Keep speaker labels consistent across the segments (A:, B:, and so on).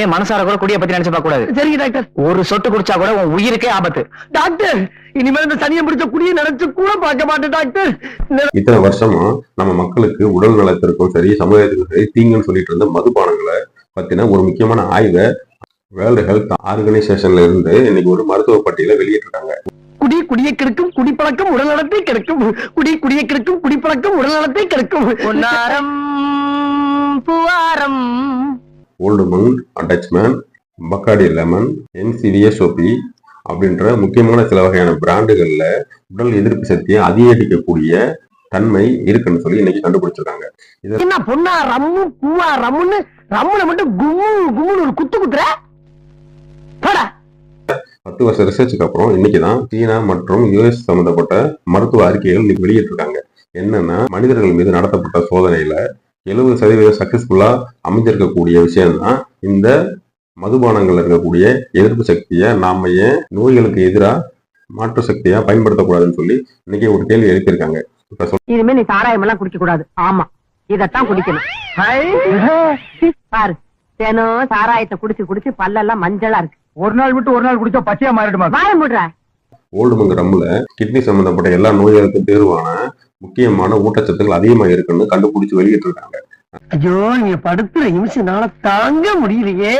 A: இனிமே மனசார கூட குடிய பத்தி நினைச்சு பார்க்க கூடாது
B: சரிங்க டாக்டர்.
A: ஒரு சொட்டு குடிச்சா கூட உன் உயிருக்கே ஆபத்து.
B: டாக்டர் இனிமேல் இந்த சனியை பிடிச்ச குடியை நினைச்சு கூட பார்க்க மாட்டேன் டாக்டர்.
C: இத்தனை வருஷமா நம்ம மக்களுக்கு உடல் நலத்திற்கும் சரி சமுதாயத்துக்கும் சரி தீங்குன்னு சொல்லிட்டு இருந்த மதுபானங்களை பத்தின ஒரு முக்கியமான ஆய்வை வேர்ல்டு ஹெல்த் ஆர்கனைசேஷன்ல இருந்து இன்னைக்கு ஒரு மருத்துவ பட்டியலை வெளியிட்டிருக்காங்க.
B: குடி குடியை கெடுக்கும் குடிப்பழக்கம் உடல் நலத்தை கெடுக்கும். குடி குடியை கெடுக்கும் குடிப்பழக்கம் உடல் நலத்தை கெடுக்கும்.
A: புவாரம்
C: ஓல்டு மங் அட்டாச்மேன் பக்காடி லெமன் என்சிவிஎஸ்ஓபி அப்படின்ற முக்கியமான சில வகையான பிராண்டுகள்ல உடல் எதிர்ப்பு சக்தியை அதிகரிக்கக்கூடிய தன்மை இருக்குன்னு சொல்லி இன்னைக்கு கண்டுபிடிச்சிருக்காங்க.
B: என்ன பொண்ணா ரம்மு பூவா ரம்முன்னு ரம்முல மட்டும் கும்மு கும்முன்னு ஒரு குத்து குத்துற?
C: பத்து வருஷ ரிசர்ச்சுக்கு அப்புறம் இன்னைக்கு தான் சீனா மற்றும் யுஎஸ் சம்பந்தப்பட்ட மருத்துவ அறிக்கைகள் இன்னைக்கு வெளியிட்டிருக்காங்க. என்னன்னா மனிதர்கள் மீது நடத்தப்பட்ட சோதனையில எழுபது சதவீதம் சக்சஸ்ஃபுல்லா அமைஞ்சிருக்கக்கூடிய விஷயம் தான் இந்த மதுபானங்கள்ல இருக்கக்கூடிய எதிர்ப்பு சக்தியை நாம ஏன் நோய்களுக்கு எதிராக மாற்று சக்தியா பயன்படுத்தக்கூடாதுன்னு சொல்லி இன்னைக்கு ஒரு கேள்வி எழுப்பியிருக்காங்க. இப்ப
D: இனிமே நீ சாராயம் எல்லாம் குடிக்க கூடாது ஆமா. இதத்தான் குடிக்கணும். பாரு. தினம் சாராயத்தை குடிச்சு குடிச்சு பல்லெல்லாம் மஞ்சளா இருக்கு.
A: ஒரு நாள் விட்டு ஒரு நாள் குடிச்சா பச்சையா மாறிடுமா?
D: வாய முடுற
C: ஓல்டு மங்கு ரம்ல கிட்னி சம்பந்தப்பட்ட எல்லா நோய்களுக்கும் தீர்வான முக்கியமான ஊட்டச்சத்துக்கள் அதிகமா இருக்குன்னு கண்டுபிடிச்சு வெளியிட்டிருக்காங்க.
B: ஐயோ நீங்க படுத்துற நிமிஷம்னால தாங்க முடியலையே.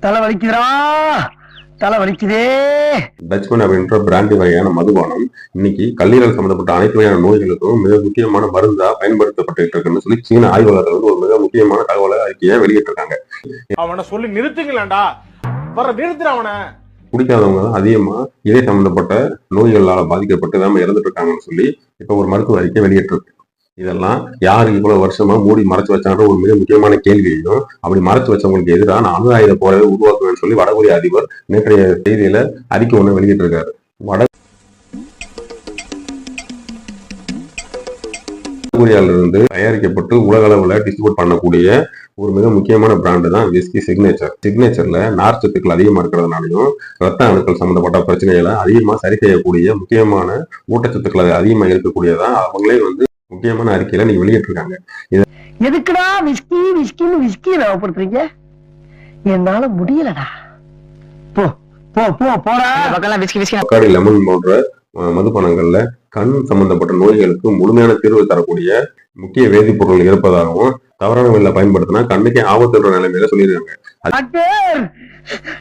B: தலை வலிக்குதுடா. தலை வலிக்குதே.
C: டச்மன் அப்படின்ற பிராண்டி வகையான மதுபானம் இன்னைக்கு கல்லீரல் சம்பந்தப்பட்ட அனைத்து வகையான நோய்களுக்கும் மிக முக்கியமான மருந்தா பயன்படுத்தப்பட்டு இருக்குன்னு சொல்லி சீன ஆய்வாளர்கள் வந்து ஒரு மிக முக்கியமான தகவலை அறிக்கையை வெளியிட்டிருக்காங்க.
E: அவனை சொல்லி நிறுத்துங்களேன்டா. வர நிறுத்துற அவனை.
C: குடிக்காதவங்க தான் அதிகமா இதே சம்பந்தப்பட்ட நோய்களால் பாதிக்கப்பட்டு தான் இறந்துட்டு இருக்காங்கன்னு சொல்லி இப்ப ஒரு மருத்துவ அறிக்கை வெளியிட்டிருக்கு. இதெல்லாம் யாரு இவ்வளவு வருஷமா மூடி மறைச்சு வச்சான்ற ஒரு மிக முக்கியமான கேள்வியையும் அப்படி மறைச்சு வச்சவங்களுக்கு எதிராக நான் அணு ஆயுத போரை உருவாக்குவேன்னு சொல்லி வடகொரிய அதிபர் நேற்றைய செய்தியில அறிக்கை ஒண்ணு வெளியிட்டிருக்காரு. வட இருந்து தயாரிக்கப்பட்டு உலக அளவுல டிஸ்ட்ரிபியூட் பண்ணக்கூடிய ஒரு மிக முக்கியமான பிராண்டு தான் விஸ்கி சிக்னேச்சர் சிக்னேச்சர்ல நார்ச்சத்துக்கள் அதிகமா இருக்கிறதுனாலையும் ரத்த அணுக்கள் சம்பந்தப்பட்ட பிரச்சனைகளை அதிகமா சரி செய்யக்கூடிய முக்கியமான ஊட்டச்சத்துக்கள் அது அதிகமா இருக்கக்கூடியதா அவங்களே வந்து முக்கியமான அறிக்கையில நீங்க வெளியிட்டிருக்காங்க.
B: எதுக்குடா விஸ்கி விஸ்கின்னு விஸ்கி ஞாபகப்படுத்துறீங்க என்னால முடியலடா. போ போ போ போடா.
A: பக்கம் விஸ்கி விஸ்கி
C: பக்காடி லெமன் போன்ற அஹ், மதுபானங்கள்ல கண் சம்பந்தப்பட்ட நோய்களுக்கு முழுமையான தீர்வு தரக்கூடிய முக்கிய வேதிப்பொருள் இருப்பதாகவும் தவறான வழியில பயன்படுத்தினா கண்ணுக்கே ஆபத்துன்ற நிலைமையில சொல்லியிருக்காங்க.
B: டாக்டர்!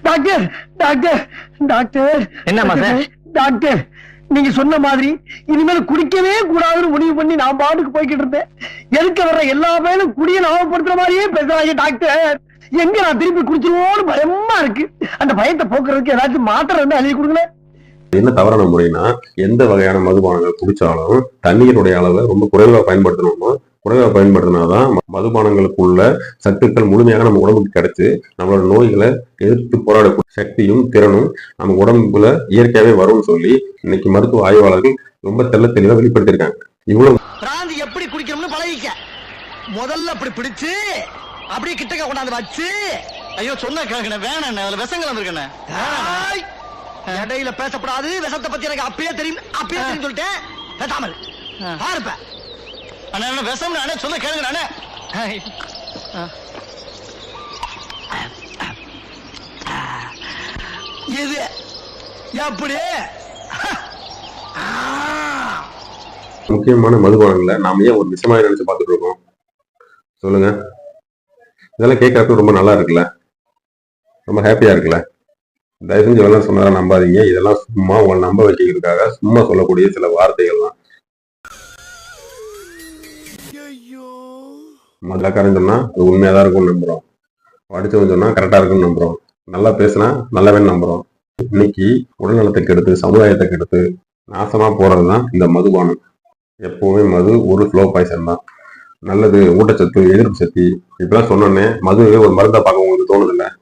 B: டாக்டர்! டாக்டர்! டாக்டர்!
A: என்னம்மா சார்?
B: டாக்டர்! நீங்க சொன்ன மாதிரி இனிமேல் குடிக்கவே கூடாதுன்னு முடிவு பண்ணி நான் பாட்டுக்கு போய்கிட்டு இருந்தேன். எதுக்கு வர்ற எல்லா பேரும் குடிய ஞாபகப்படுத்துற மாதிரியே பேசுறாங்க டாக்டர். எங்க நான் திருப்பி குடிச்சிருவோன்னு பயமா இருக்கு. அந்த பயத்தை போக்குறதுக்கு ஏதாச்சும் மாத்திரை இருந்தா எழுதி கொடுங்களேன்.
C: என்ன தவறான முறைனா எந்த வகையான மதுபானங்கள் குடிச்சாலும் தண்ணீருடைய அளவை ரொம்ப குறைவா பயன்படுத்தணுமோ குறைவா பயன்படுத்தினாதான் ம- மதுபானங்களுக்குள்ள சத்துக்கள் முழுமையாக நம்ம உடம்புக்கு கிடைச்சு நம்மளோட நோய்களை எதிர்த்து போராடக்கூடிய சக்தியும் திறனும் நம்ம உடம்புல இயற்கையாவே வரும்னு சொல்லி இன்னைக்கு மருத்துவ ஆய்வாளர்கள் ரொம்ப தெள்ள தெளிவா வெளிப்படுத்தியிருக்காங்க. இவ்வளவு
B: பிராந்தி எப்படி குடிக்கணும்னு பழகிக்க. முதல்ல அப்படி பிடிச்சு அப்படியே கிட்டக்க கொண்டாந்து வச்சு.
F: ஐயோ சொன்ன கேட்கணும் வேணாண்ணே அதுல விஷங்கள் வந்திருக்கண்ணே.
B: ஆய்! இடையில பேசப்படாது. விஷத்தை பத்தி எனக்கு அப்பயே தெரியும். அப்பயே தெரியும் சொல்லிட்டேன். பேசாமல். பாருப்ப.
F: அண்ணா என்ன விஷம் அண்ணே சொல்ல கேளுங்க அண்ணே
B: எது எப்படி!
C: முக்கியமான மதுபானங்களை நாம ஏன் ஒரு விஷயமா நினைச்சு பார்த்துட்டு இருக்கோம்? சொல்லுங்க. இதெல்லாம் கேட்கறதுக்கு ரொம்ப நல்லா இருக்குல்ல? ரொம்ப ஹாப்பியா இருக்குல்ல? தயவு செஞ்சு இதெல்லாம் சொன்னதா நம்பாதீங்க. இதெல்லாம் சும்மா உங்களை நம்ப வைக்கிறதுக்காக சும்மா சொல்லக்கூடிய சில வார்த்தைகள் தான் மதுலக்காரன் சொன்னா அது உண்மையா தான் இருக்கும்னு நம்புறோம். படிச்சவன் சொன்னா கரெக்டா இருக்கும்னு நம்புறோம். நல்லா பேசினா நல்லவன் நம்புறோம். இன்னைக்கு உடல்நலத்தை கெடுத்து சமுதாயத்தை கெடுத்து நாசமா போறதுதான் இந்த மதுபானம். எப்பவுமே மது ஒரு ஸ்லோ பாய்சன் தான். நல்லது ஊட்டச்சத்து எதிர்ப்பு சக்தி இப்படிலாம் சொன்னோன்னே மதுவே ஒரு மருந்தா பார்க்க உங்களுக்கு தோணுது இல்ல
B: அம்மா! ஏண்டா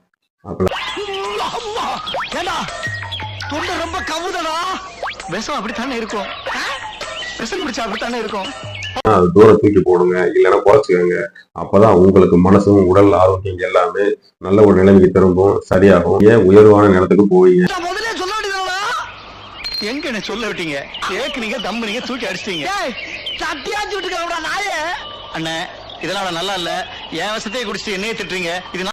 B: தொண்டை ரொம்ப கவுதடா.
F: விஷம் அப்படித்தானே இருக்கும்? விஷம் பிடிச்சா அப்படித்தானே இருக்கும்?
C: அது தூரம் தூக்கி போடுங்க இல்லைன்னா குறைச்சிக்கோங்க. அப்பதான் உங்களுக்கு மனசும் உடல் ஆரோக்கியம் எல்லாமே நல்ல ஒரு நிலைமைக்கு திரும்பும் சரியாகும். ஏன் உயர்வான நிலத்துக்கு போவீங்க?
B: முதல்ல சொல்ல வேண்டியதானா
F: எங்க என்ன சொல்ல விட்டீங்க? கேக்குனீங்க தம்புனீங்க தூக்கி அடிச்சிட்டீங்க.
B: ஏய் சட்டியாச்சு விட்டுக்கடா நாயே.
F: அண்ணே இதெல்லாம் நல்லா இல்ல. என் விஷத்தையே குடிச்சிட்டு என்னையே திட்டுறீங்க. இது